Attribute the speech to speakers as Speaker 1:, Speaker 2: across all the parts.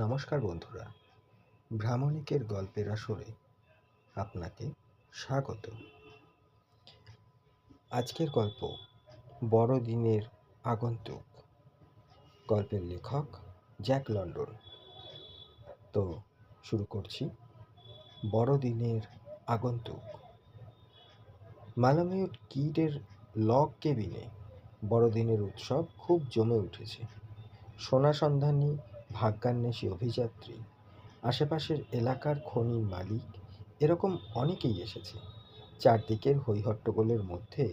Speaker 1: নমস্কার বন্ধুরা। ভ্রামণিকের গল্পের আসরে আপনাকে স্বাগত। আজকের গল্প বড়দিনের আগন্তুক। গল্পের লেখক জ্যাক লন্ডন। তো শুরু করছি বড়দিনের আগন্তুক। মালামিউট কিডের লগ কেবিনে বড়দিনের উৎসব খুব জমে উঠেছে। সোনা সন্ধানী ভাগ্যান্বেষী অভিযাত্রী, আশেপাশের এলাকার খনির মালিক, এরকম অনেকেই এসেছে। চারদিকের হৈহট্টগোলের মধ্যে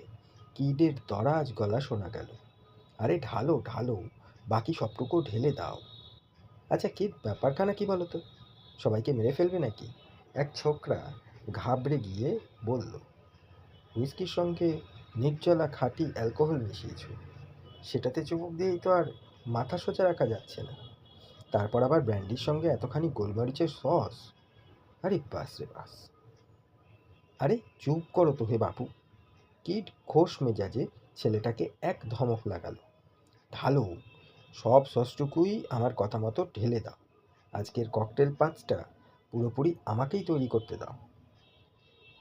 Speaker 1: কিডের দরাজ গলা শোনা গেল। আরে ঢালো ঢালো, বাকি সবটুকু ঢেলে দাও। আচ্ছা কিড ব্যাপারখানা কি বলো তো সবাইকে মেরে ফেলবে নাকি? এক ছোকরা ঘাবড়ে গিয়ে বলল, হুইস্কির সঙ্গে নির্জলা খাঁটি অ্যালকোহল মিশিয়েছ। সেটাতে চুমুক দিয়েই তো আর মাথা সোজা রাখা যাচ্ছে না। তারপর আবার ব্র্যান্ডির সঙ্গে এতখানি গোলমরিচের সস আরে বাস রে বাস। আরে চুপ করো তো হে বাপু। কিট খোশ মেজাজে ছেলেটাকে এক ধমক লাগালো। ঢালো, সব সসটুকুই আমার কথা মতো ঢেলে দাও। আজকের ককটেল পাঁচটা পুরোপুরি আমাকেই তৈরি করতে দাও।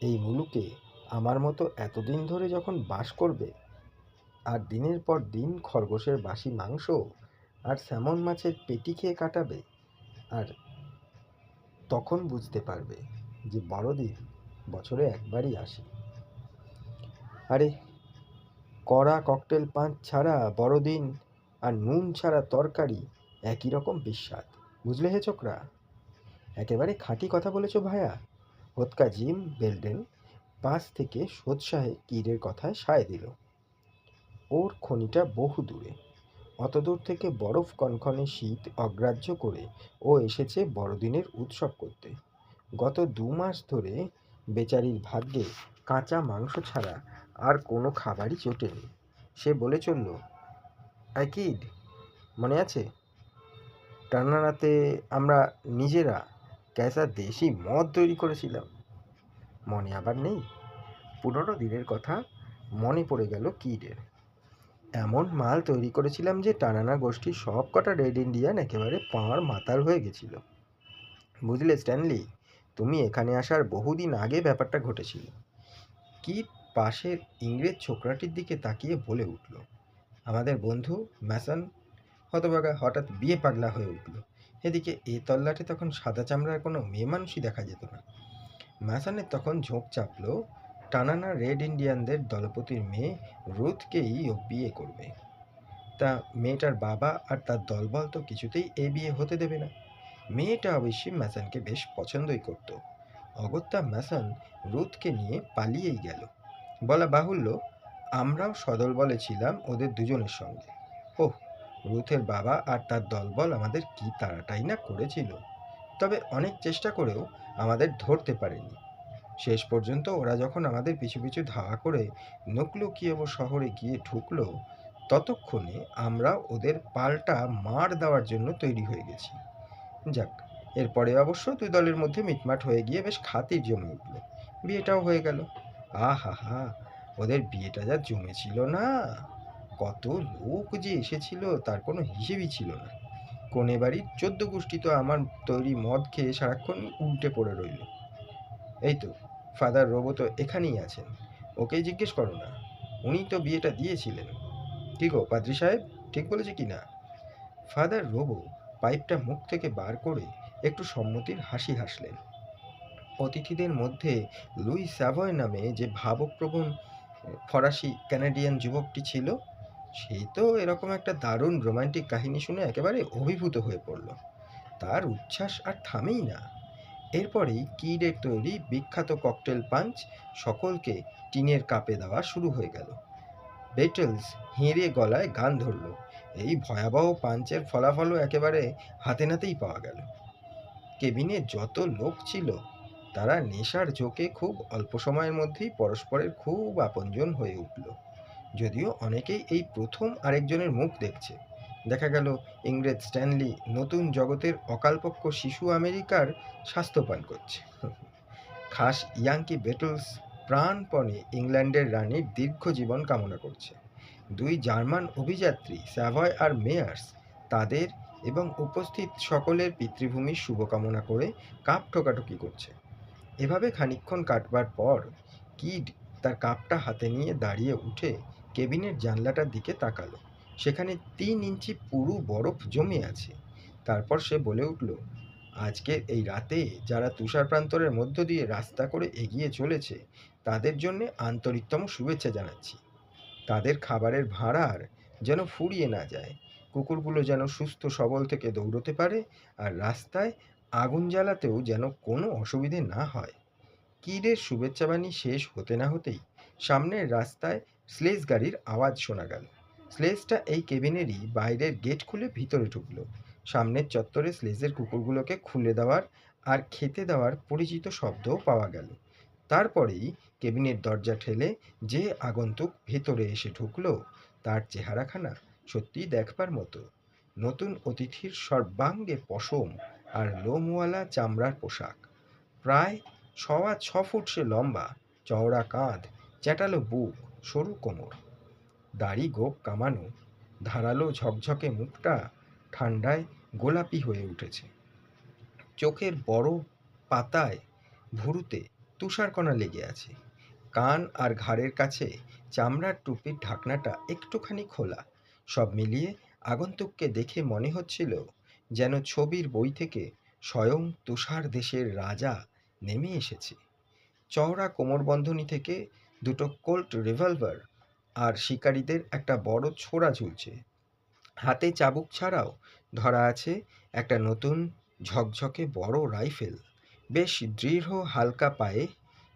Speaker 1: এই মুলুকে আমার মতো এতদিন ধরে যখন বাস করবে, আর দিনের পর দিন খরগোশের বাসি মাংস আর স্যামন মাছের পেটি খেয়ে কাটাবে আর তখন বুঝতে পারবে যে বড়দিন বছরে একবারই আসে। আরে, কড়া ককটেল পাঁচ ছাড়া বড়দিন আর নুন ছাড়া তরকারি একই রকম বিস্বাদ, বুঝলে হে ছোকরা একেবারে খাঁটি কথা বলেছ ভায়া। হোৎকা জিম বেলডেন পাশ থেকে সোৎসাহে কিরের কথায় সায় দিল। ওর খনিটা বহু দূরে অত দূর থেকে বরফ কনকনে শীত অগ্রাহ্য করে ও এসেছে বড়দিনের উৎসব করতে। গত দু মাস ধরে বেচারির ভাগ্যে কাঁচা মাংস ছাড়া আর কোনো খাবারই জোটেনি সে বলে চলল আই কিড, মনে আছে? টানারাতে আমরা নিজেরা ক্যাসা দেশি মদ তৈরি করেছিলাম। মনে আবার নেই? পুরনো দিনের কথা মনে পড়ে গেল কিডের। এমন মাল তৈরি করেছিলাম যে টানানা গোষ্ঠীর সব কটা রেড ইন্ডিয়ান একেবারে পাঁড় মাতাল হয়ে গেছিল। বুঝলে, স্ট্যানলি? তুমি এখানে আসার বহুদিন আগে ব্যাপারটা ঘটেছিল। কি পাশের ইংরেজ ছোকরাটির দিকে তাকিয়ে বলে উঠল, আমাদের বন্ধু ম্যাসন? হতবাগা হঠাৎ বিয়ে পাগলা হয়ে উঠল। এদিকে এ তল্লাটে তখন সাদা চামড়ার কোনো মেয়ে মানুষই দেখা যেত না। ম্যাসনের তখন ঝোঁক চাপলো টানানা রেড ইন্ডিয়ানদের দলপতির মেয়ে রুথকেই ও বিয়ে করবে। তা মেয়েটার বাবা আর তার দলবল তো কিছুতেই এ বিয়ে হতে দেবে না। মেয়েটা অবশ্যই ম্যাসনকে বেশ পছন্দই করত। অগত্যা ম্যাসন রুথকে নিয়ে পালিয়েই গেল। বলা বাহুল্য, আমরাও সদল বলে ছিলাম ওদের দুজনের সঙ্গে। ওহ, রুথের বাবা আর তার দলবল আমাদের কি তাড়াটাই না করেছিল। তবে অনেক চেষ্টা করেও আমাদের ধরতে পারেনি। শেষ পর্যন্ত ওরা যখন আমাদের পিছু পিছু ধাওয়া করে নকলুকিয়েব শহরে গিয়ে ঢুকলো, ততক্ষণে আমরা ওদের পাল্টা মার দেওয়ার জন্য তৈরি হয়ে গেছি। যাক, এরপরে অবশ্য দুই দলের মধ্যে মিটমাট হয়ে গিয়ে বেশ খাতির জমে উঠল। বিয়েটাও হয়ে গেল। আহা হা ওদের বিয়েটা যা জমেছিল না! কত লোক যে এসেছিল তার কোনো হিসেবই ছিল না। কোনে বাড়ির চোদ্দ গোষ্ঠী তো আমার তৈরি মদ খেয়ে সারাক্ষণ উল্টে পড়ে রইল। এই তো ফাদার রোবো তো এখানেই আছেন। ওকেই জিজ্ঞেস করো না। উনি তো বিয়েটা দিয়েছিলেন। কি গো, পাদ্রি সাহেব? ঠিক বলেছে কি না? ফাদার রোবো পাইপটা মুখ থেকে বার করে একটু সম্মতির হাসি হাসলেন। অতিথিদের মধ্যে লুই স্যাভয় নামে যে ভাবপ্রবণ ফরাসি ক্যানাডিয়ান যুবকটি ছিল সেই তো এরকম একটা দারুণ রোমান্টিক কাহিনী শুনে একেবারে অভিভূত হয়ে পড়ল। তার উচ্ছ্বাস আর থামেই না। এরপরেই কিডের তৈরি বিখ্যাত ককটেল পাঞ্চ সকলকে টিনের কাপে দেওয়া শুরু হয়ে গেল। বেটলস হেঁড়ে গলায় গান ধরল। এই ভয়াবহ পাঞ্চের ফলাফলও একেবারে হাতে নাতেই পাওয়া গেল। কেবিনে যত লোক ছিল, তারা নেশার ঝোঁকে খুব অল্প সময়ের মধ্যেই পরস্পরের খুব আপনজন হয়ে উঠল। যদিও অনেকেই এই প্রথম আরেকজনের মুখ দেখছে। দেখা গেল ইংরেজ স্ট্যানলি নতুন জগতের অকালপক্ষ শিশু আমেরিকার স্বাস্থ্যপান করছে। খাস ইয়াঙ্কি বেটলস প্রাণপণে ইংল্যান্ডের রানীর দীর্ঘ জীবন কামনা করছে। দুই জার্মান অভিযাত্রী স্যাভয় আর মেয়ার্স তাদের এবং উপস্থিত সকলের পিতৃভূমির শুভকামনা করে কাপ ঠোকাঠুকি করছে। এভাবে খানিকক্ষণ কাটবার পর কিড তার কাপটা হাতে নিয়ে দাঁড়িয়ে উঠে কেবিনের জানলাটার দিকে তাকালো। সেখানে তিন ইঞ্চি পুরু বরফ জমে আছে। তারপর সে বলে উঠল আজকের এই রাতে যারা তুষার প্রান্তরের মধ্য দিয়ে রাস্তা করে এগিয়ে চলেছে, তাদের জন্য আন্তরিকতম শুভেচ্ছা জানাচ্ছি। তাদের খাবারের ভাঁড়ার যেন ফুরিয়ে না যায়। কুকুরগুলো যেন সুস্থ সবল থেকে দৌড়তে পারে আর রাস্তায় আগুন জ্বালাতেও যেন কোনো অসুবিধে না হয়। কিডের শুভেচ্ছাবাণী শেষ হতে না হতেই সামনের রাস্তায় স্লেজ গাড়ির আওয়াজ শোনা গেল। স্লেজটা এই কেবিনেরই বাইরের গেট খুলে ভিতরে ঢুকলো। সামনের চত্বরে স্লেজের কুকুরগুলোকে খুলে দেওয়ার আর খেতে দেওয়ার পরিচিত শব্দও পাওয়া গেল। তারপরেই কেবিনের দরজা ঠেলে যে আগন্তুক ভেতরে এসে ঢুকলো, তার চেহারাখানা সত্যিই দেখবার মতো। নতুন অতিথির সর্বাঙ্গে পশম আর লোমওয়ালা চামড়ার পোশাক। প্রায় সওয়া ছ ফুট সে লম্বা, চওড়া কাঁধ, চ্যাটালো বুক, সরু কোমর। দাড়ি গোপ কামানো, ধারালো ঝকঝকে মুখটা ঠান্ডায় গোলাপি হয়ে উঠেছে। চোখের বড় পাতায় ভুরুতে তুষারকণা লেগে আছে। কান আর ঘাড়ের কাছে চামড়ার টুপির ঢাকনাটা একটুখানি খোলা। সব মিলিয়ে আগন্তুককে দেখে মনে হচ্ছিল যেন ছবির বই থেকে স্বয়ং তুষার দেশের রাজা নেমে এসেছে। চওড়া কোমরবন্ধনী থেকে দুটো কোল্ট রিভলভার আর শিকারীদের একটা বড় ছোরা ঝুলছে। হাতে চাবুক ছাড়াও ধরা আছে একটা নতুন ঝকঝকে বড় রাইফেল। বেশ দৃঢ় হালকা পায়ে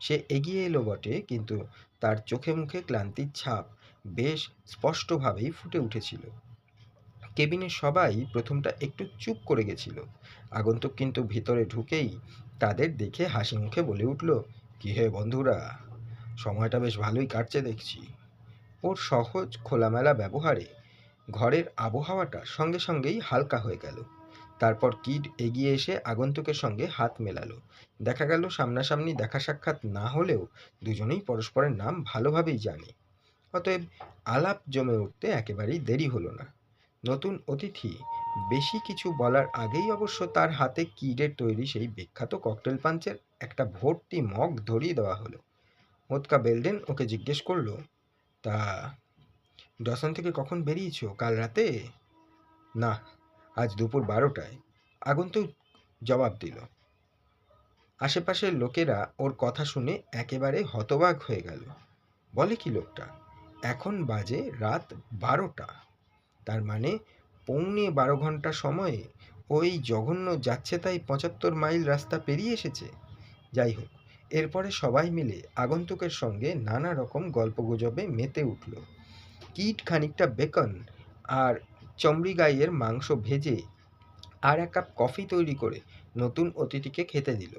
Speaker 1: সে এগিয়ে এলো বটে, কিন্তু তার চোখে মুখে ক্লান্তির ছাপ বেশ স্পষ্টভাবেই ফুটে উঠেছিল। কেবিনে সবাই প্রথমটা একটু চুপ করে গেছিল। আগন্তুক কিন্তু ভিতরে ঢুকেই তাদের দেখে হাসি মুখে বলে উঠল, কি হে বন্ধুরা? সময়টা বেশ ভালোই কাটছে দেখছি। ওর সহজ, খোলামেলা ব্যবহারে ঘরের আবহাওয়াটা সঙ্গে সঙ্গেই হালকা হয়ে গেল। তারপর কিড এগিয়ে এসে আগন্তুকের সঙ্গে হাত মেলালো। দেখা গেল সামনাসামনি দেখা সাক্ষাৎ না হলেও দুজনেই পরস্পরের নাম ভালোভাবেই জানে। অতএব আলাপ জমে উঠতে একেবারেই দেরি হলো না। নতুন অতিথি, বেশি কিছু বলার আগেই অবশ্য তার হাতে কিডের তৈরি সেই বিখ্যাত ককটেল পাঞ্চের একটা ভর্তি মগ ধরিয়ে দেওয়া হলো। মোৎকা বেলডেন ওকে জিজ্ঞেস করল তা ডসন থেকে কখন বেরিয়েছো? কাল রাতে? না, আজ দুপুর বারোটায়। আগন্তুক জবাব দিল। আশেপাশের লোকেরা ওর কথা শুনে একেবারে হতবাক হয়ে গেল। বলে কি লোকটা? এখন বাজে রাত বারোটা। তার মানে পৌনে বারো ঘণ্টা সময়ে ওই জঘন্য যাচ্ছে তাই পঁচাত্তর মাইল রাস্তা পেরিয়ে এসেছে? যাই হোক এরপরে সবাই মিলে আগন্তুকের সঙ্গে নানা রকম গল্পগুজবে মেতে উঠল। কিট খানিকটা বেকন আর চমড়ি গাইয়ের মাংস ভেজে আর এক কাপ কফি তৈরি করে নতুন অতিথিকে খেতে দিল।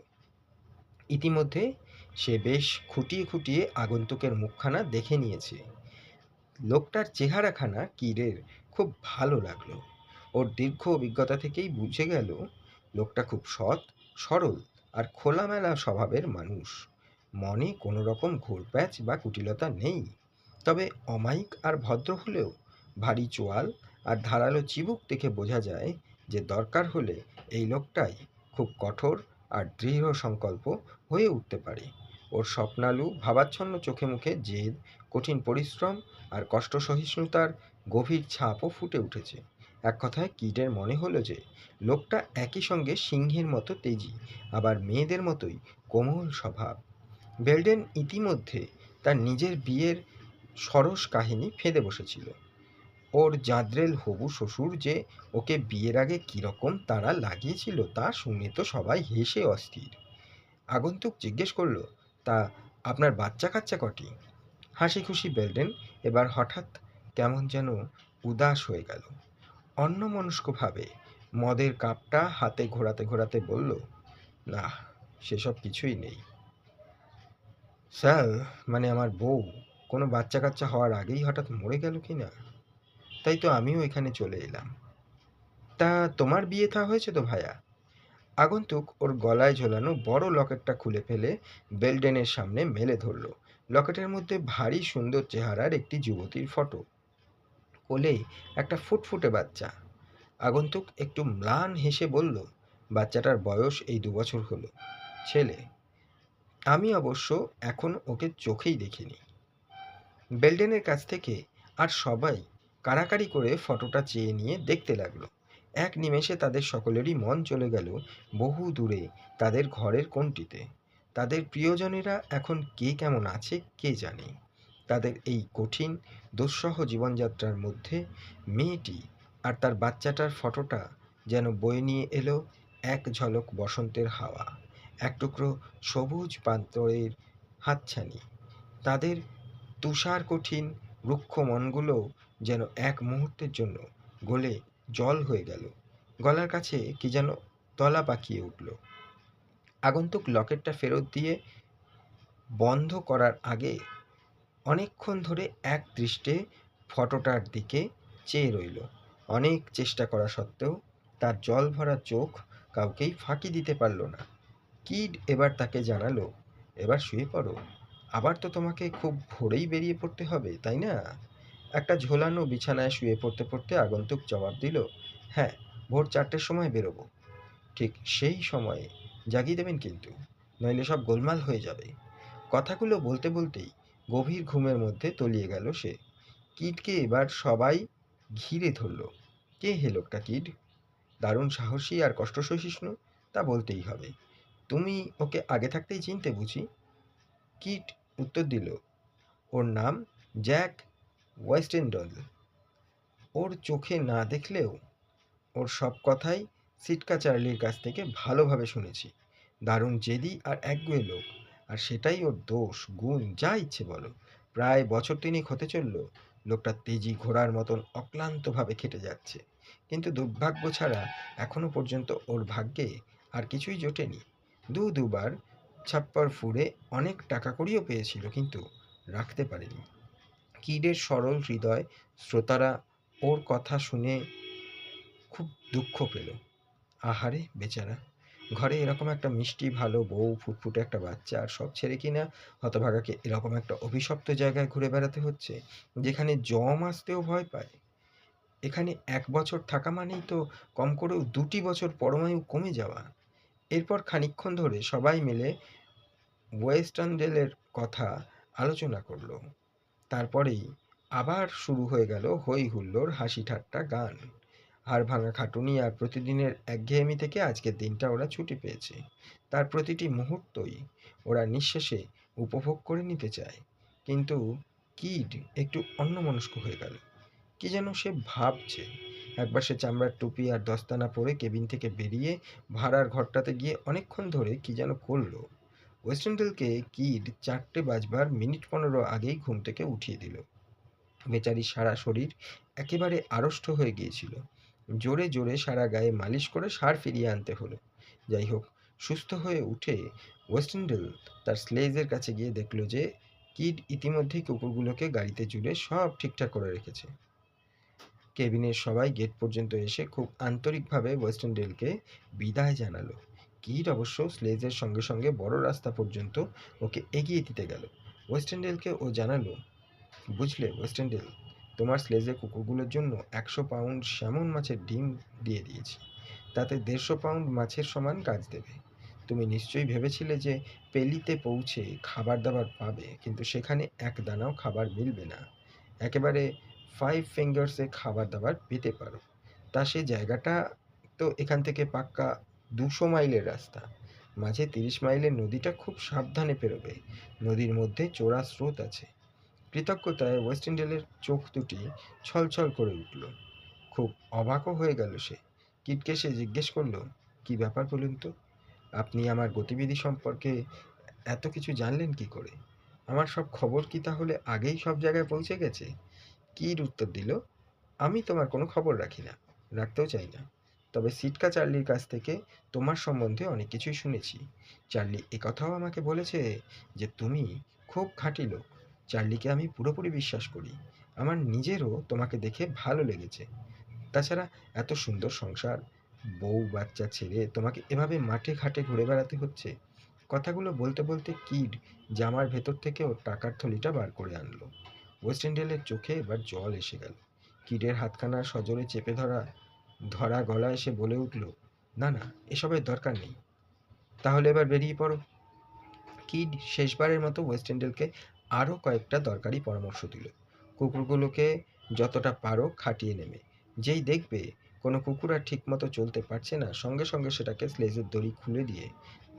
Speaker 1: ইতিমধ্যে সে বেশ খুঁটিয়ে খুঁটিয়ে আগন্তুকের মুখখানা দেখে নিয়েছে। লোকটার চেহারাখানা কিরের খুব ভালো লাগল। ওর দীর্ঘ অভিজ্ঞতা থেকেই বুঝে গেল, লোকটা খুব সৎ, সরল আর খোলামেলা স্বভাবের মানুষ। মনে কোনো রকম ঘুরপ্যাচ বা কুটিলতা নেই। তবে অমায়িক আর ভদ্র হলেও ভারী চোয়াল আর ধারালো চিবুক দেখে বোঝা যায় যে দরকার হলে এই লোকটাই খুব কঠোর আর দৃঢ় সংকল্প হয়ে উঠতে পারে। ওর স্বপ্নালু, ভাবাচ্ছন্ন চোখে মুখে জেদ, কঠিন পরিশ্রম আর কষ্ট সহিষ্ণুতার গভীর ছাপও ফুটে উঠেছে। এক কথায় কিডের মনে হলো যে, লোকটা একই সঙ্গে সিংহের মতো তেজি, আবার মেয়েদের মতোই কোমল স্বভাব। বেলডেন ইতিমধ্যে তার নিজের বিয়ের সরস কাহিনী ফেঁদে বসেছিল। ওর জাদ্রেল হবু শ্বশুর যে ওকে বিয়ের আগে কীরকম তারা লাগিয়েছিল তা শুনে তো সবাই হেসে অস্থির। আগন্তুক জিজ্ঞেস করল, তা আপনার বাচ্চা কাচ্চা কটি? হাসি খুশি বেলডেন এবার হঠাৎ কেমন যেন উদাস হয়ে গেল। অন্যমনস্কভাবে মদের কাপটা হাতে ঘোরাতে ঘোরাতে বলল, না, সেসব কিছুই নেই। স্যার মানে আমার বউ, কোনো বাচ্চা কাচ্চা হওয়ার আগেই হঠাৎ মরে গেল কি না? তাই তো আমিও এখানে চলে এলাম। তা তোমার বিয়ে থা হয়েছে তো ভায়া? আগন্তুক ওর গলায় ঝোলানো বড় লকেটটা খুলে ফেলে বেলডেনের সামনে মেলে ধরল। লকেটের মধ্যে ভারী সুন্দর চেহারার একটি যুবতীর ফটো। কোলে একটা ফুটফুটে বাচ্চা। আগন্তুক একটু ম্লান হেসে বলল, বাচ্চাটার বয়স এই দু বছর হলো। ছেলে, আমি অবশ্য এখন ওকে চোখেই দেখিনি। বেলডেনের কাছ থেকে আর সবাই কাড়াকাড়ি করে ফটোটা চেয়ে নিয়ে দেখতে লাগল। এক নিমেষে তাদের সকলেরই মন চলে গেল বহু দূরে তাদের ঘরের কোনটিতে তাদের প্রিয়জনেরা এখন কে কেমন আছে কে জানে? তাদের এই কঠিন, দুঃসহ জীবনযাত্রার মধ্যে মেয়েটি আর তার বাচ্চাটার ফটোটা যেন বয়ে নিয়ে এলো এক ঝলক বসন্তের হাওয়া, এক টুকরো সবুজ প্রান্তরের হাতছানি। তাদের তুষার কঠিন, রুক্ষ মনগুলো যেন এক মুহূর্তের জন্য গলে জল হয়ে গেল। গলার কাছে কি যেন তলা পাকিয়ে উঠল। আগন্তুক লকেটটা ফেরত দিয়ে বন্ধ করার আগে অনেকক্ষণ ধরে এক দৃষ্টে ফটোটার দিকে চেয়ে রইল। অনেক চেষ্টা করা সত্ত্বেও তার জল ভরা চোখ কাউকেই ফাঁকি দিতে পারল না। কিড এবার তাকে জানালো? এবার শুয়ে পড়ো। আবার তো তোমাকে খুব ভোরেই বেরিয়ে পড়তে হবে, তাই না? একটা ঝোলানো বিছানায় শুয়ে পড়তে পড়তে আগন্তুক জবাব দিল হ্যাঁ ভোর চারটের সময় বেরোবো। ঠিক সেই সময়ে জাগিয়ে দেবেন কিন্তু, নইলে সব গোলমাল হয়ে যাবে। কথাগুলো বলতে বলতেই গভীর ঘুমের মধ্যে তলিয়ে গেল সে। কিডকে এবার সবাই ঘিরে ধরল। কে হে লোকটা কিড দারুণ সাহসী আর কষ্ট সহিষ্ণু তা বলতেই হবে। তুমি ওকে আগে থাকতেই চিনতে বুঝি? কিট উত্তর দিল, ওর নাম জ্যাক ওয়েস্টেন্ডল। ওর চোখে না দেখলেও ওর সব কথাই সিটকা চার্লির কাছ থেকে ভালোভাবে শুনেছি। দারুণ জেদি আর একগুয়ে লোক। আর সেটাই ওর দোষ, গুণ, যা ইচ্ছে বলো। প্রায় বছর তিনেক হতে চলল, লোকটা তেজি ঘোড়ার মতন অক্লান্তভাবে খেটে যাচ্ছে। কিন্তু দুর্ভাগ্য ছাড়া এখনও পর্যন্ত ওর ভাগ্যে আর কিছুই জোটেনি। দু দুবার ছাপ্পার ফুড়ে অনেক টাকা কড়িও পেয়েছিল, কিন্তু রাখতে পারেনি। কিডের সরল হৃদয় শ্রোতারা ওর কথা শুনে খুব দুঃখ পেল। আহারে, বেচারা। ঘরে এরকম একটা মিষ্টি, ভালো বউ, ফুটফুটে একটা বাচ্চা আর সব ছেড়ে কিনা হতভাগাকে এরকম একটা অভিশপ্ত জায়গায় ঘুরে বেড়াতে হচ্ছে, যেখানে জম আসতেও ভয় পায়। এখানে এক বছর থাকা মানেই তো কম করেও দুটি বছর পরমায়ু কমে যাওয়া। এরপর খানিকক্ষণ ধরে সবাই মিলে ওয়েস্টার্ন ওয়েস্টার্নডেলের কথা আলোচনা করল। তারপরেই আবার শুরু হয়ে গেল হই হুল্লোড় হাসি ঠাট্টা গান। হাড় ভাঙা খাটুনি আর প্রতিদিনের একঘেয়েমি থেকে আজকের দিনটা ওরা ছুটি পেয়েছে। তার প্রতিটি মুহূর্তই ওরা নিঃশেষে উপভোগ করে নিতে চায়। কিন্তু কিড একটু অন্যমনস্ক হয়ে গেল। কি যেন সে ভাবছে। একবার সে চামড়ার টুপি আর দস্তানা পরে কেবিন থেকে বেরিয়ে ভাড়ার ঘরটাতে গিয়ে অনেকক্ষণ ধরে কি যেন করল। ওয়েস্টেন্ডেলকে কিড চারটে বাজবার মিনিট পনেরো আগেই ঘুম থেকে উঠিয়ে দিল। বেচারি সারা শরীর একেবারে আড়ষ্ট হয়ে গিয়েছিল। জোরে জোরে সারা গায়ে মালিশ করে সার ফিরিয়ে আনতে হলো। যাই হোক সুস্থ হয়ে উঠে ওয়েস্টেন্ডেল তার স্লেজের কাছে গিয়ে দেখল যে, কিড ইতিমধ্যেই কুকুরগুলোকে গাড়িতে জুড়ে সব ঠিকঠাক করে রেখেছে। কেবিনের সবাই গেট পর্যন্ত এসে খুব আন্তরিকভাবে ওয়েস্টেন্ডেলকে বিদায় জানালো। কিড অবশ্য স্লেজের সঙ্গে সঙ্গে বড় রাস্তা পর্যন্ত ওকে এগিয়ে দিতে গেল। ওয়েস্টেন্ডেলকে ও জানালো, বুঝলে ওয়েস্টেন্ডেল তোমার স্লেজে কুকুরগুলোর জন্য একশো পাউন্ড স্যামন মাছের ডিম দিয়ে দিয়েছি। তাতে দেড়শো পাউন্ড মাছের সমান কাজ দেবে। তুমি নিশ্চয়ই ভেবেছিলে যে পেলিতে পৌঁছে খাবার দাবার পাবে, কিন্তু সেখানে এক দানাও খাবার মিলবে না। একেবারে ফাইভ ফিঙ্গার্সে খাবার দাবার পেতে পারো। তা সে জায়গাটা তো এখান থেকে পাক্কা দুশো মাইলের রাস্তা। মাঝে তিরিশ মাইলের নদীটা খুব সাবধানে পেরোবে। নদীর মধ্যে চোরা স্রোত আছে। কৃতজ্ঞতায় ওয়েস্ট ইন্ডিয়ালের চোখ দুটি ছলছল করে উঠল। খুব অবাকও হয়ে গেল সে। কিটকে সে জিজ্ঞেস করল, কি ব্যাপার বলুন তো? আপনি আমার গতিবিধি সম্পর্কে এত কিছু জানলেন কি করে? আমার সব খবর কি তাহলে আগেই সব জায়গায় পৌঁছে গেছে? কির উত্তর দিল? আমি তোমার কোনো খবর রাখি না, রাখতেও চাই না। তবে সিটকা চার্লির কাছ থেকে তোমার সম্বন্ধে অনেক কিছুই শুনেছি। চার্লি একথাও আমাকে বলেছে যে তুমি খুব খাঁটি লোক। চার্লিকে আমি পুরোপুরি বিশ্বাস করি। আমার নিজেরও তোমাকে দেখে ভালো লেগেছে। তাছাড়া এত সুন্দর সংসার, বউ, বাচ্চা ছেড়ে তোমাকে এভাবে মাঠে ঘাটে ঘুরে বেড়াতে হচ্ছে? কথাগুলো বলতে বলতে কিড জামার ভেতর থেকে ওর টাকার থলিটা বার করে আনলো। ওয়েস্ট ইন্ডিয়ালের চোখে এবার জল এসে গেল। কিডের হাতখানা সজোরে চেপে ধরা ধরা গলা এসে বলে উঠল, না না, এসবের দরকার নেই। তাহলে এবার বেরিয়ে পড়ো। কিড শেষবারের মতো ওয়েস্ট ইন্ডেলকে আরও কয়েকটা দরকারি পরামর্শ দিল। কুকুরগুলোকে যতটা পারো খাটিয়ে নেবে যেই দেখবে কোনো কুকুর আর ঠিকমতো চলতে পারছে না, সঙ্গে সঙ্গে সেটাকে স্লেজের দড়ি খুলে দিয়ে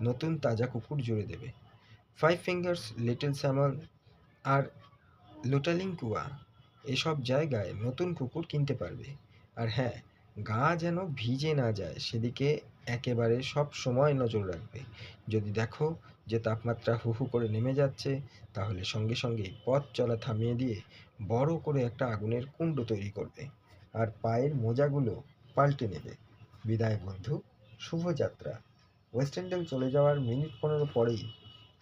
Speaker 1: নতুন তাজা কুকুর জুড়ে দেবে। ফাইভ ফিঙ্গার্স, লিটল স্যামল আর লুটালিংকুয়া এসব জায়গায় নতুন কুকুর কিনতে পারবে। আর হ্যাঁ গা যেন ভিজে না যায়, সেদিকে একেবারে সব সময় নজর রাখবে। যদি দেখো যে তাপমাত্রা হু হু করে নেমে যাচ্ছে, তাহলে সঙ্গে সঙ্গে পথ চলা থামিয়ে দিয়ে বড় করে একটা আগুনের কুণ্ড তৈরি করবে আর পায়ের মোজাগুলো পাল্টে নেবে। বিদায় বন্ধু, শুভযাত্রা। ওয়েস্টেন্ডেল চলে যাওয়ার মিনিট পনেরো পরেই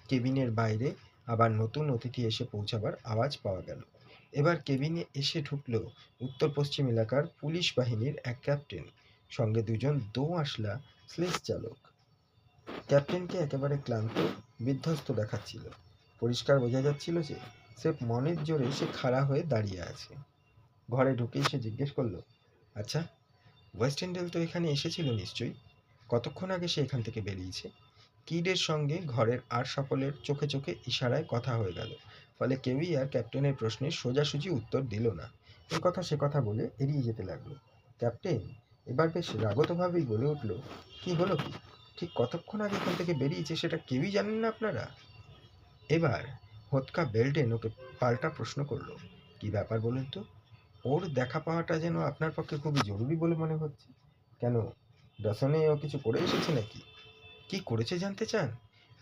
Speaker 1: কেবিনের বাইরে আবার নতুন অতিথি এসে পৌঁছাবার আওয়াজ পাওয়া গেল। এবার কেবিনে এসে ঢুকল উত্তর পশ্চিম এলাকার পুলিশ বাহিনীর এক ক্যাপ্টেন। সঙ্গে দুজন দো আসলা স্লেজ চালক। ক্যাপ্টেনকে একেবারে ক্লান্ত, বিধ্বস্ত দেখাচ্ছিল। পরিষ্কার বোঝা যাচ্ছিল যে স্রেফ মনের জোরে সে খাড়া হয়ে দাঁড়িয়ে আছে। ঘরে ঢুকেই সে জিজ্ঞেস করল আচ্ছা ওয়েস্ট ইন্ডেল তো এখানে এসেছিল নিশ্চয়ই? কতক্ষণ আগে সে এখান থেকে বেরিয়েছে? কিডের সঙ্গে ঘরের আর সকলের চোখে চোখে ইশারায় কথা হয়ে গেল, ফলে কেউই আর ক্যাপ্টেনের প্রশ্নে সোজাসুজি উত্তর দিল না। এ কথা সে কথা বলে এড়িয়ে যেতে লাগল। ক্যাপ্টেন, এবার বেশ রাগতভাবেই বলে উঠল, কি হলো কি? ঠিক কতক্ষণ আগে এখান থেকে বেরিয়েছে সেটা কেউই জানেন না আপনারা? এবার হোৎকা বেল্টেন ওকে পাল্টা প্রশ্ন করল, কি ব্যাপার বলুন তো? ওর দেখা পাওয়াটা যেন আপনার পক্ষে খুবই জরুরি বলে মনে হচ্ছে। কেন, ডসনে ও কিছু করে এসেছে নাকি? কি করেছে জানতে চান?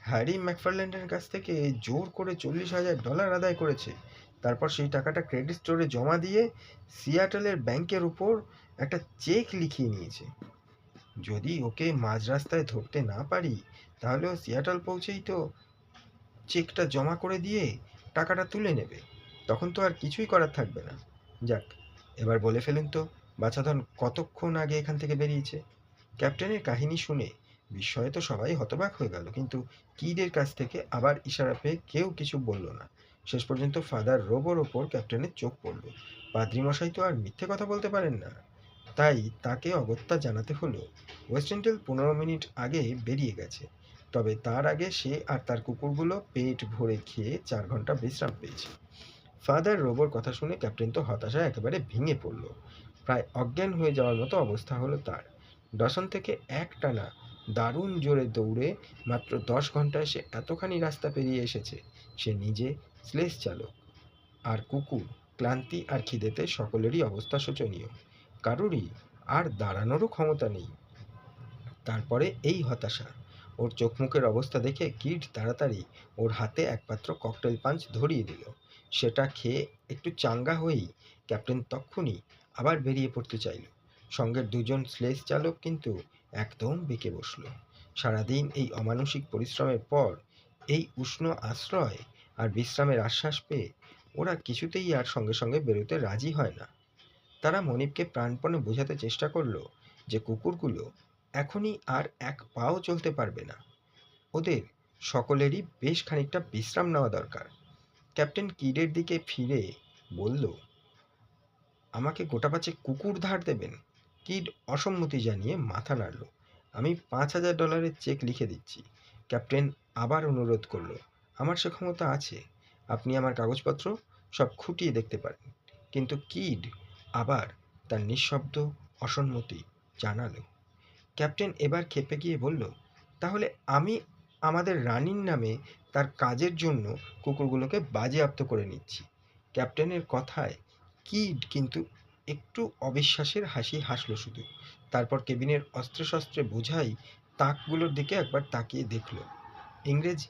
Speaker 1: হ্যারি ম্যাকফারল্যান্ডের কাছ থেকে জোর করে চল্লিশ হাজার ডলার আদায় করেছে। তারপর সেই টাকাটা ক্রেডিট স্টোরে জমা দিয়ে সিয়াটলের ব্যাংকের উপর একটা চেক লিখিয়ে নিয়েছে। যদি ওকে মাঝ রাস্তায় ধরতে না পারি তাহলে ও সিয়াটল পৌঁছেই তো চেকটা জমা করে দিয়ে টাকাটা তুলে নেবে। তখন তো আর কিছুই করার থাকবে না। যাক, এবার বলে ফেলুন তো, বাছাধন কতক্ষণ আগে এখান থেকে বেরিয়েছে? ক্যাপ্টেনের কাহিনী শুনে বিস্ময়ে তো সবাই হতবাক হয়ে গেল, কিন্তু কিডের কাছ থেকে আবার ইশারা পেয়ে কেউ কিছু বলল না। শেষ পর্যন্ত ফাদার রোবোর ওপর ক্যাপ্টেনের চোখ পড়ল। পাদ্রিমশাই তো আর মিথ্যে কথা বলতে পারেন না। তাই তাকে অগত্যা জানাতে হলো ওয়েস্টেন্ডেল পনেরো মিনিট আগে বেরিয়ে গেছে। তবে তার আগে সে আর তার কুকুরগুলো পেট ভরে খেয়ে চার ঘণ্টা বিশ্রাম পেয়েছে। ফাদার রোবোর কথা শুনে ক্যাপ্টেন তো হতাশায় একেবারে ভেঙে পড়ল। প্রায় অজ্ঞান হয়ে যাওয়ার মতো অবস্থা হলো তার। ডসন থেকে এক টানা দারুণ জোরে দৌড়ে মাত্র দশ ঘন্টায় সে এতখানি রাস্তা পেরিয়ে এসেছে, সে নিজে স্লেস চালক। আর কুকুর, ক্লান্তি আর খিদেতে সকলেরই অবস্থা শোচনীয়। কারোরই আর দাঁড়ানোরও ক্ষমতা নেই। তারপরে এই হতাশা। ওর চোখ মুখের অবস্থা দেখে কিড তাড়াতাড়ি ওর হাতে একমাত্র ককটেল পাঞ্চ ধরিয়ে দিল। সেটা খেয়ে একটু চাঙ্গা হয়েই ক্যাপ্টেন তক্ষুনি আবার বেরিয়ে পড়তে চাইল। সঙ্গের দুজন স্লেজ চালক কিন্তু একদম বেঁকে বসল। সারাদিন এই অমানসিক পরিশ্রমের পর এই উষ্ণ আশ্রয় আর বিশ্রামের আশ্বাস পেয়ে ওরা কিছুতেই আর সঙ্গে সঙ্গে বেরোতে রাজি হয় না। তারা মনিবকে প্রাণপণে বোঝাতে চেষ্টা করল যে কুকুরগুলো এখনই আর এক পাও চলতে পারবে না। ওদের সকলেরই বেশ খানিকটা বিশ্রাম নেওয়া দরকার। ক্যাপ্টেন কিডের দিকে ফিরে বলল, আমাকে গোটা পাঁচে কুকুর ধার দেবেন। কিড অসম্মতি জানিয়ে মাথা নাড়ল। আমি পাঁচ হাজার ডলারের চেক লিখে দিচ্ছি। ক্যাপ্টেন আবার অনুরোধ করল, আমার সে ক্ষমতা আছে। আপনি আমার কাগজপত্র সব খুঁটিয়ে দেখতে পারেন। কিন্তু কিড আবার তার নিঃশব্দ অসম্মতি জানালো। ক্যাপ্টেন এবার খেপে গিয়ে বলল, তাহলে আমি আমাদের রানীর নামে তার কাজের জন্য কুকুরগুলোকে বাজেয়াপ্ত করে নিচ্ছি। ক্যাপ্টেনের কথায় কিড কিন্তু একটু অবিশ্বাসের হাসি হাসলো শুধু। তারপর কেবিনের অস্ত্রশস্ত্রে বোঝাই তাকগুলোর দিকে একবার তাকিয়ে দেখল। ইংরেজ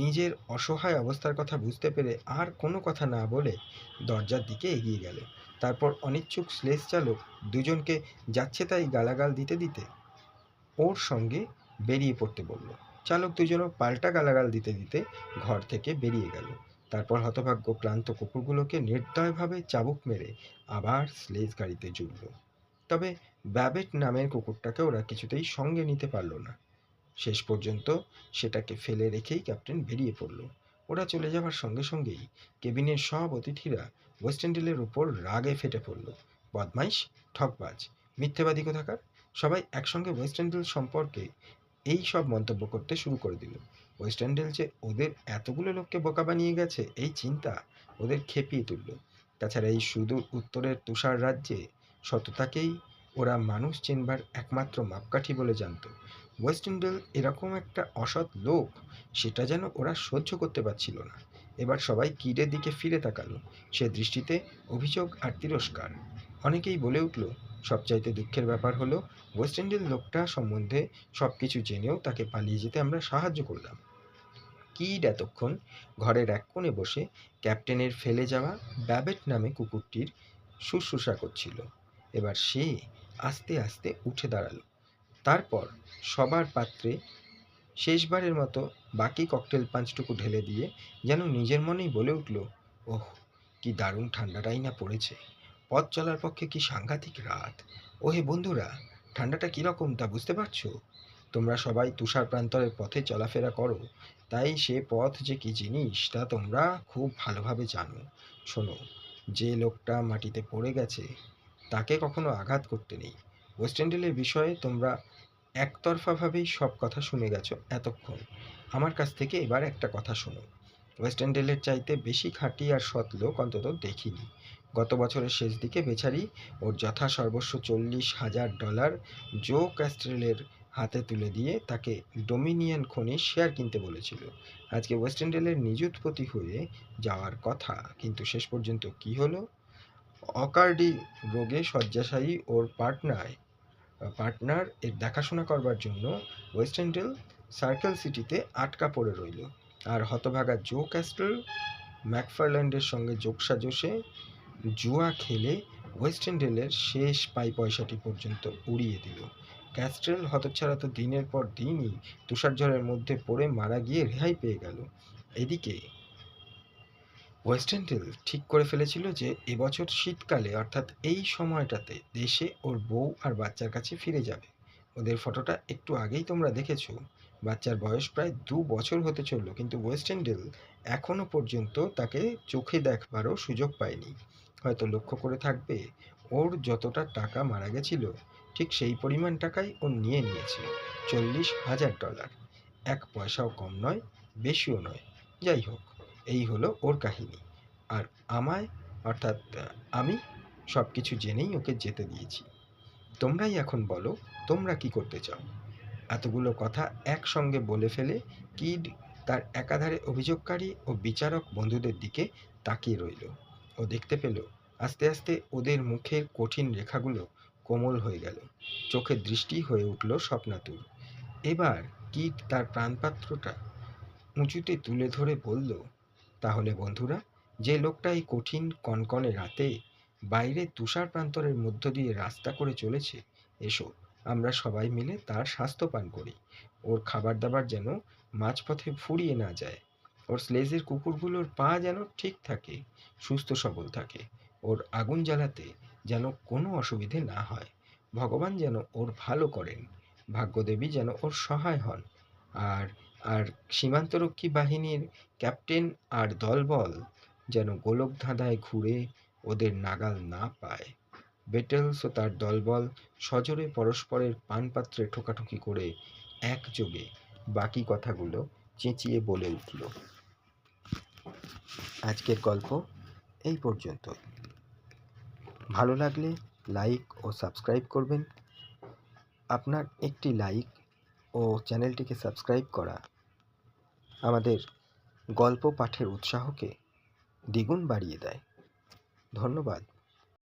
Speaker 1: নিজের অসহায় অবস্থার কথা বুঝতে পেরে আর কোনো কথা না বলে দরজার দিকে এগিয়ে গেল। তারপর অনিচ্ছুক স্লেস চালক দুজনকে যাচ্ছে তাই গালাগাল দিতে দিতে ওর সঙ্গে বেরিয়ে পড়তে বলল। চালক দুজনও পাল্টা গালাগাল দিতে দিতে ঘর থেকে বেরিয়ে গেল। তারপর হতভাগ্য ক্লান্ত কুকুরগুলোকে নির্দয়ভাবে চাবুক মেরে আবার স্লেজ গাড়িতে জুড়ল। তবে ব্যাবেট নামের কুকুরটাকে ওরা কিছুতেই সঙ্গে নিতে পারল না। শেষ পর্যন্ত সেটাকে ফেলে রেখেই ক্যাপ্টেন বেরিয়ে পড়ল। ওরা চলে যাওয়ার সঙ্গে সঙ্গেই কেবিনের সব অতিথিরা ওয়েস্ট ইন্ডিলের উপর রাগে ফেটে পড়ল। বদমাইশ, ঠকবাজ, মিথ্যেবাদী কোথাকার? সবাই একসঙ্গে ওয়েস্ট এন্ডেল সম্পর্কে এই সব মন্তব্য করতে শুরু করে দিল। ওয়েস্ট এন্ডেল যে ওদের এতগুলো লোককে বোকা বানিয়ে গেছে, এই চিন্তা ওদের খেপিয়ে তুলল। তাছাড়া এই সুদূর উত্তরের তুষার রাজ্যে সততাকেই ওরা মানুষ চেনবার একমাত্র মাপকাঠি বলে জানতো। ওয়েস্ট ইন্ডেল এরকম একটা অসৎ লোক, সেটা যেন ওরা সহ্য করতে পারছিল না। এবার সবাই কিডের দিকে ফিরে তাকালো। সে দৃষ্টিতে অভিযোগ আর তিরস্কার। অনেকেই বলে উঠল, সবচাইতে দুঃখের ব্যাপার হলো ওয়েস্ট ইন্ডিজ লোকটা সম্বন্ধে সব কিছু জেনেও তাকে পালিয়ে যেতে আমরা সাহায্য করলাম। কিড এতক্ষণ ঘরের এক কোণে বসে ক্যাপ্টেনের ফেলে যাওয়া ব্যাবেট নামে কুকুরটির শুশ্রূষা করছিল। এবার সে আস্তে আস্তে উঠে দাঁড়াল। তারপর সবার পাত্রে শেষবারের মতো বাকি ককটেল পাঁচটুকু ঢেলে দিয়ে যেন নিজের মনেই বলে উঠল, ওহ, কি দারুণ ঠান্ডাটাই না পড়েছে। পথ চলার পক্ষে কি সাংঘাতিক রাত? ওহে বন্ধুরা, ঠান্ডাটা কীরকম তা বুঝতে পারছ? তোমরা সবাই তুষার প্রান্তরের পথে চলাফেরা করো। তাই সে পথ যে কি জিনিস তা তোমরা খুব ভালোভাবে জানো। শোনো, যে লোকটা মাটিতে পড়ে গেছে, তাকে কখনো আঘাত করতে নেই। ওয়েস্ট ইন্ডিলের বিষয়ে তোমরা একতরফাভাবেই সব কথা শুনে গেছো এতক্ষণ। আমার কাছ থেকে এবার একটা কথা শোনো। ওয়েস্ট ইন্ডিলের চাইতে বেশি খাঁটি আর সৎ লোক অন্তত দেখিনি। গত বছরের শেষ দিকে বেচারি ওর যথা সর্বস্ব চল্লিশ হাজার ডলার জো ক্যাস্ট্রেলের হাতে তুলে দিয়ে তাকে ডোমিনিয়ন খনির শেয়ার কিনতে বলেছিল। আজকে ওয়েস্ট ইন্ডিলের নিযুতপতি হয়ে যাওয়ার কথা, কিন্তু শেষ পর্যন্ত কি হলো? অকার্ডি রোগে শয্যাশায়ী ওর পার্টনার পার্টনার এর দেখাশোনা করবার জন্য ওয়েস্ট ইন্ডিল সার্কেল সিটিতে আটকা পড়ে রইল। আর হতভাগা জো ক্যাস্ট্রেল ম্যাকফারল্যান্ডের সঙ্গে যোগসাজশে জুয়া খেলে ওয়েস্ট ইন্ডিলের শেষ পাই পয়সাটি পর্যন্ত উড়িয়ে দিল। ক্যাস্ট্রেল হতচ্ছাড়া তো দিনের পর দিনই তুষারঝড়ের মধ্যে পড়ে মারা গিয়ে রেহাই পেয়ে গেল। এদিকে ওয়েস্ট ইন্ডিল ঠিক করে ফেলেছিল যে এবছর শীতকালে, অর্থাৎ এই সময়টাতে দেশে ওর বউ আর বাচ্চার কাছে ফিরে যাবে। ওদের ফটোটা একটু আগেই তোমরা দেখেছ। বাচ্চার বয়স প্রায় দু বছর হতে চলল, কিন্তু ওয়েস্ট ইন্ডিল এখনও পর্যন্ত তাকে চোখে দেখবারও সুযোগ পায়নি। হয়তো লক্ষ্য করে থাকবে, ওর যতটা টাকা মারা গেছিল, ঠিক সেই পরিমাণ টাকাই ও নিয়ে নিয়েছে, চল্লিশ হাজার ডলার। এক পয়সাও কম নয়, বেশিও নয়। যাই হোক এই হলো ওর কাহিনী। আর আমায়, অর্থাৎ আমি সব কিছু জেনেই ওকে যেতে দিয়েছি। তোমরাই এখন বলো, তোমরা কি করতে চাও? এতগুলো কথা একসঙ্গে বলে ফেলে কিড তার একাধারে অভিযোগকারী ও বিচারক বন্ধুদের দিকে তাকিয়ে রইল। ও দেখতে পেল, আস্তে আস্তে ওদের মুখের কঠিন রেখাগুলো কোমল হয়ে গেল। চোখের দৃষ্টি হয়ে উঠল স্বপ্নাতুর। এবার কিট তার প্রাণপাত্রটা উঁচুতে তুলে ধরে বলল তাহলে বন্ধুরা, যে লোকটা এই কঠিন কনকনে রাতে বাইরে তুষার প্রান্তরের মধ্য দিয়ে রাস্তা করে চলেছে, এসো আমরা সবাই মিলে তার স্বাস্থ্য পান করি। ওর খাবার দাবার যেন মাঝপথে ফুরিয়ে না যায়। ওর স্লেজের কুকুরগুলোর পা যেন ঠিক থাকে, সুস্থ সবল থাকে। ওর আগুন জ্বালাতে যেন কোনো অসুবিধে না হয়। ভগবান যেন ওর ভালো করেন। ভাগ্যদেবী যেন ওর সহায় হন। আর আর সীমান্তরক্ষী বাহিনীর ক্যাপ্টেন আর দলবল যেন গোলক ধাঁধায় ঘুরে ওদের নাগাল না পায়। বেটেলস ও তার দলবল সজোরে পরস্পরের পানপাত্রে ঠোকাঠুকি করে একযোগে বাকি কথাগুলো চেঁচিয়ে বলে উঠল। আজকের গল্প এই পর্যন্ত। ভালো লাগলে লাইক ও সাবস্ক্রাইব করবেন। আপনার একটি লাইক ও চ্যানেলটিকে সাবস্ক্রাইব করা আমাদের গল্প পাঠের উৎসাহকে দ্বিগুণ বাড়িয়ে দেয়। ধন্যবাদ।